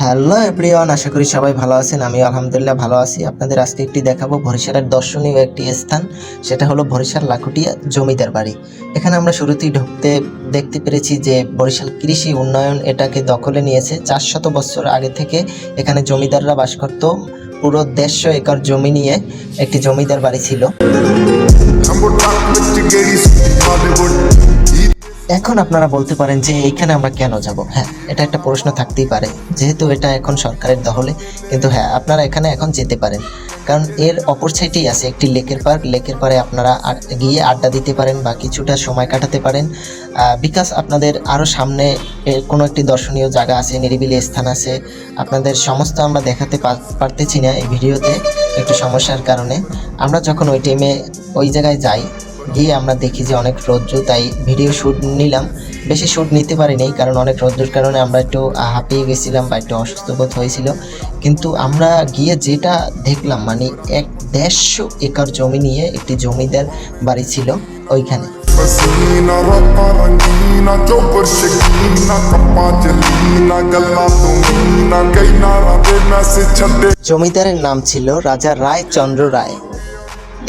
Hello everyone, আশা করি সবাই ভালো আছেন। আমি আলহামদুলিল্লাহ ভালো আছি। আপনাদের আজকে একটি দেখাবো বরিশালের দর্শনীয় একটি স্থান। সেটা হলো বরিশাল লাকুটিয়া জমিদার বাড়ি। এখানে আমরা শুরুতেই ঢুকতে দেখতে পেরেছি যে বরিশাল কৃষি উন্নয়ন এটাকে দখলে নিয়েছে। চার শত বছর আগে থেকে এখানে জমিদাররা বাস করত। পুরো দেড়শো একর জমি নিয়ে একটি জমিদার বাড়ি ছিল। এখন আপনারা বলতে পারেন যে এইখানে আমরা কেন যাব? হ্যাঁ এটা একটা প্রশ্ন থাকতেই পারে। যেহেতু এটা এখন সরকারের দখলে, কিন্তু হ্যাঁ আপনারা এখানে এখন যেতে পারেন। কারণ এর অপর সাইডেই আছে একটি লেকের পার্ক লেকের পারে আপনারা গিয়ে আড্ডা দিতে পারেন বা কিছুটা সময় কাটাতে পারেন। বিকাশ আপনাদের আরও সামনে কোনো একটি দর্শনীয় জায়গা আছে, নিরিবিলি স্থান আছে। আপনাদের সমস্ত আমরা দেখাতে পারতেছি না এই ভিডিওতে একটু সমস্যার কারণে। আমরা যখন ওই টাইমে ওই জায়গায় যাই গিয়ে আমরা দেখি যে অনেক রজ্জ তাই ভিডিও শ্যুট নিলাম। বেশি শ্যুট নিতে পারিনি, কারণ অনেক রজ্জুর কারণে আমরা একটু হাঁপিয়ে গেছিলাম বা একটু অসুস্থ বোধ হয়েছিল। কিন্তু আমরা গিয়ে যেটা দেখলাম মানে এক দেড়শো একর জমি নিয়ে একটি জমিদার বাড়ি ছিল ওইখানে। জমিদারের নাম ছিল রাজা রায়চন্দ্র রায়।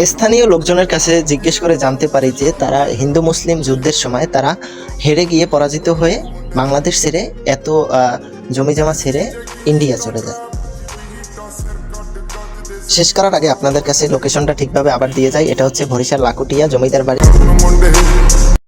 স্থানীয় লোকজনের কাছে জিজ্ঞেস করে জানতে পারি যে তারা হিন্দু মুসলিম যুদ্ধের সময় তারা হেরে গিয়ে পরাজিত হয়ে বাংলাদেশ ছেড়ে এত জমি জমা ছেড়ে ইন্ডিয়া চলে যায়। শেষ করার আগে আপনাদের কাছে লোকেশনটা ঠিকভাবে আবার দিয়ে যায় এটা হচ্ছে বরিশাল লাকুটিয়া জমিদার বাড়ি।